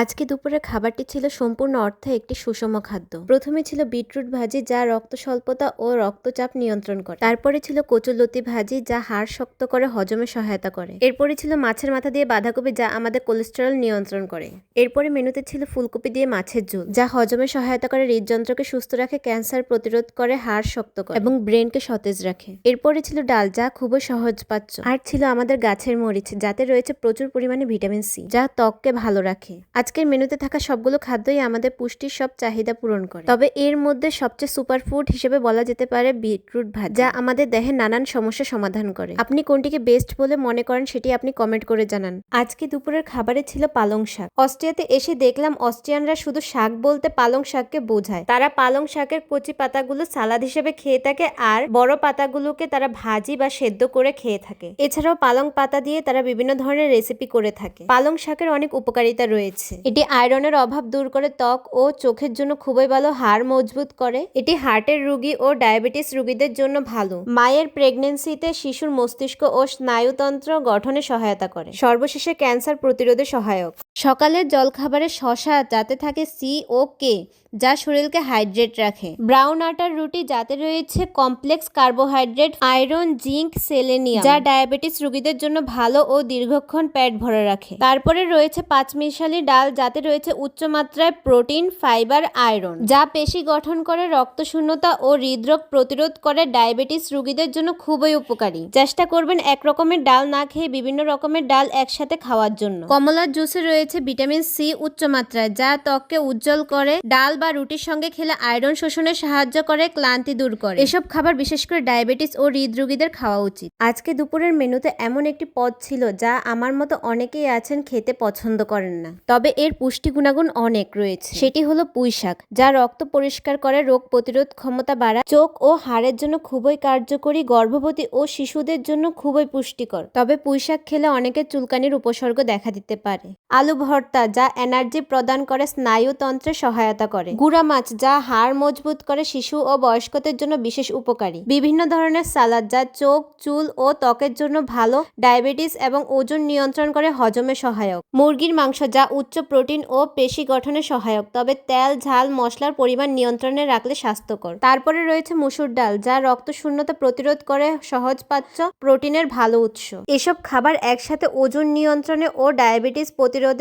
আজকে দুপুরের খাবারটি ছিল সম্পূর্ণ অর্থে একটি সুষম খাদ্য। প্রথমে ছিল বিটরুট ভাজি যা রক্ত স্বল্পতা ও রক্তচাপ নিয়ন্ত্রণ করে। তারপরে ছিল কচুলতি ভাজি যা হাড় শক্ত করে হজমে সহায়তা করে। এরপরে ছিল মাছের মাথা দিয়ে বাঁধাকপি যা আমাদের কোলেস্টেরল নিয়ন্ত্রণ করে। এরপরে মেনুতে ছিল ফুলকপি দিয়ে মাছের ঝোল, যা হজমে সহায়তা করে হৃদযন্ত্রকে সুস্থ রাখে, ক্যান্সার প্রতিরোধ করে, হাড় শক্ত করে এবং ব্রেনকে সতেজ রাখে। এরপরে ছিল ডাল, যা খুবই সহজ সহজপাচ্য। আর ছিল আমাদের গাছের মরিচ, যাতে রয়েছে প্রচুর পরিমাণে ভিটামিন সি, যা ত্বককে ভালো রাখে। আজকের মেনুতে থাকা সবগুলো খাদ্যই আমাদের পুষ্টির সব চাহিদা পূরণ করে। তবে এর মধ্যে সবচেয়ে সুপার ফুড হিসেবে বলা যেতে পারে বিটরুট ভাত যা আমাদের দেহে নানান সমস্যা সমাধান করে। আপনি কোনটিকে বেস্ট বলে মনে করেন সেটি আপনি কমেন্ট করে জানান। আজকে দুপুরের খাবারে ছিল পালং শাক। অস্ট্রিয়াতে এসে দেখলাম অস্ট্রিয়ানরা শুধু শাক বলতে পালং শাককে বোঝায়। তারা পালং শাকের কচি পাতাগুলো সালাদ হিসেবে খেয়ে থাকে আর বড় পাতাগুলোকে তারা ভাজি বা সেদ্ধ করে খেয়ে থাকে। এছাড়াও পালং পাতা দিয়ে তারা বিভিন্ন ধরনের রেসিপি করে থাকে। পালং শাকের অনেক উপকারিতা রয়েছে। এটি আয়রনের অভাব দূর করে ত্বক ও চোখের জন্য খুবই ভালো, হাড় মজবুত করে। এটি হার্টের রুগী ও ডায়াবেটিস রুগীদের জন্য ভালো। মায়ের প্রেগনেন্সিতে শিশুর মস্তিষ্ক ও স্নায়ুতন্ত্র গঠনে সহায়তা করে। সর্বশেষে ক্যান্সার প্রতিরোধে সহায়ক। সকালের জলখাবারে শশা যাতে থাকে সি ও কে, যা শরীরকে হাইড্রেট রাখে। ব্রাউন আটার রুটি যাতে রয়েছে complex carbohydrate, iron, zinc, selenium, যা ডায়াবেটিস রোগীদের জন্য ভালো ও দীর্ঘক্ষণ পেট ভরে রাখে। তারপরে রয়েছে পাঁচমিশালি ডাল, যাতে রয়েছে উচ্চ মাত্রায় প্রোটিন, ফাইবার, আয়রন, যা পেশি গঠন করে রক্ত শূন্যতা ও হৃদরোগ প্রতিরোধ করে ডায়াবেটিস রোগীদের জন্য খুবই উপকারী। চেষ্টা করবেন এক রকমের ডাল না খেয়ে বিভিন্ন রকমের ডাল একসাথে খাওয়ার জন্য। কমলার জুসে রয়েছে ভিটামিন সি উচ্চ মাত্রায়, যা ত্বককে উজ্জ্বল করে, ডাল বা রুটির সঙ্গে খেলে আয়রন শোষণে সাহায্য করে, ক্লান্তি দূর করে। এসব খাবার বিশেষ করে ডায়াবেটিস ও হৃদরোগীদের খাওয়া উচিত। আজকে দুপুরের মেনুতে এমন একটি পদ ছিল, যা আমার মতো অনেকেই আছেন খেতে পছন্দ করেন না। তবে এর পুষ্টি গুণাগুণ অনেক রয়েছে। সেটি হলো পুঁই শাক, যা রক্ত পরিষ্কার করে রোগ প্রতিরোধ ক্ষমতা বাড়ায়, চোখ ও হাড়ের জন্য খুবই কার্যকরী, গর্ভবতী ও শিশুদের জন্য খুবই পুষ্টিকর। তবে পুঁই শাক খেলে অনেকের চুলকানির উপসর্গ দেখা দিতে পারে। আলু ভর্তা যা এনার্জি প্রদান করে স্নায়ুতন্ত্রে সহায়তা করে। গুড়া মাছ যা হাড় মজবুত করে শিশু ও বয়স্কদের জন্য বিশেষ উপকারী। বিভিন্ন ধরনের সালাদ যা চোখ, চুল ও ত্বকের জন্য ভালো, ডায়াবেটিস এবং ওজন নিয়ন্ত্রণ করে হজমে সহায়ক। মুরগির মাংস যা উচ্চ প্রোটিন ও পেশি গঠনে সহায়ক, তবে তেল, ঝাল, মশলার পরিমাণ নিয়ন্ত্রণে রাখলে স্বাস্থ্যকর। তারপরে রয়েছে মুসুর ডাল যা রক্ত শূন্যতা প্রতিরোধ করে সহজপাচ্য প্রোটিনের ভালো উৎস। এসব খাবার একসাথে ওজন নিয়ন্ত্রণে ও ডায়াবেটিস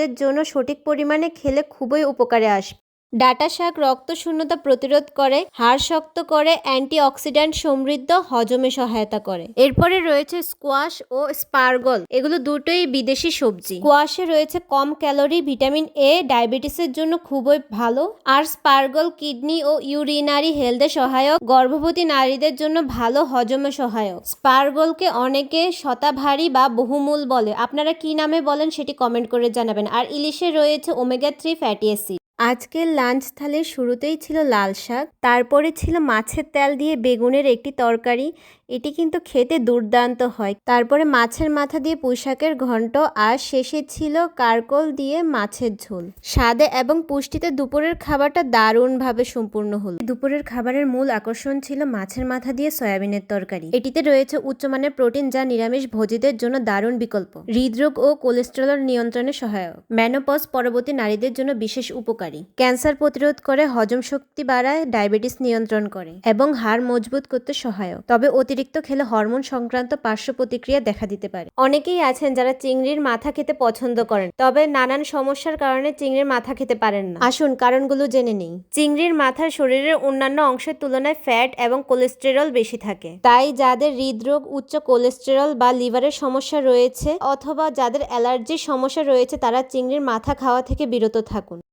প্রতিরোধের জন্য সঠিক পরিমাণে খেলে খুবই উপকারে আসবে। ডাটা শাক রক্ত শূন্যতা প্রতিরোধ করে, হাড় শক্ত করে অ্যান্টিঅক্সিডেন্ট সমৃদ্ধ হজমে সহায়তা করে। এরপরে রয়েছে স্কোয়াশ ও স্পার্গল। এগুলো দুটোই বিদেশি সবজি। স্কোয়াশে রয়েছে কম ক্যালোরি, ভিটামিন এ, ডায়াবেটিসের জন্য খুবই ভালো। আর স্পার্গল কিডনি ও ইউরিনারি হেলথে সহায়ক। গর্ভবতী নারীদের জন্য ভালো, হজমে সহায়ক। স্পার্গলকে অনেকে শতাভারী বা বহুমূল বলে। আপনারা কি নামে বলেন সেটি কমেন্ট করে জানাবেন। আর ইলিশে রয়েছে ওমেগা থ্রি ফ্যাটি অ্যাসিড। আজকের লাঞ্চ থালির শুরুতেই ছিল লাল শাক, তারপরে ছিল মাছের তেল দিয়ে বেগুনের একটি তরকারি এটি কিন্তু খেতে দুর্দান্ত হয়। তারপরে মাছের মাথা দিয়ে পুঁইশাকের ঘন্ট আর শেষে ছিল কারকল দিয়ে মাছের ঝোল। স্বাদে এবং পুষ্টিতে দুপুরের খাবারটা দারুণভাবে সম্পূর্ণ হল। দুপুরের খাবারের মূল আকর্ষণ ছিল মাছের মাথা দিয়ে সয়াবিনের তরকারি। এটিতে রয়েছে উচ্চমানের প্রোটিন যা নিরামিষ ভোজীদের জন্য দারুণ বিকল্প। হৃদরোগ ও কোলেস্টেরল নিয়ন্ত্রণে সহায়ক। ম্যানোপজ পরবর্তী নারীদের জন্য বিশেষ উপকারী। ক্যান্সার প্রতিরোধ করে হজম শক্তি বাড়ায়, ডায়াবেটিস নিয়ন্ত্রণ করে এবং হাড় মজবুত করতে সহায়ক। তবে অতিরিক্ত খেলে হরমোন সংক্রান্ত পার্শ্ব প্রতিক্রিয়া দেখা দিতে পারে। অনেকেই আছেন যারা চিংড়ির মাথা খেতে পছন্দ করেন, তবে নানান সমস্যার কারণে চিংড়ির মাথা খেতে পারেন না। আসুন কারণগুলো জেনে নেই। চিংড়ির মাথার শরীরের অন্যান্য অংশের তুলনায় ফ্যাট এবং কোলেস্টেরল বেশি থাকে। তাই যাদের হৃদরোগ, উচ্চ কোলেস্টেরল বা লিভারের সমস্যা রয়েছে অথবা যাদের অ্যালার্জির সমস্যা রয়েছে, তারা চিংড়ির মাথা খাওয়া থেকে বিরত থাকুন।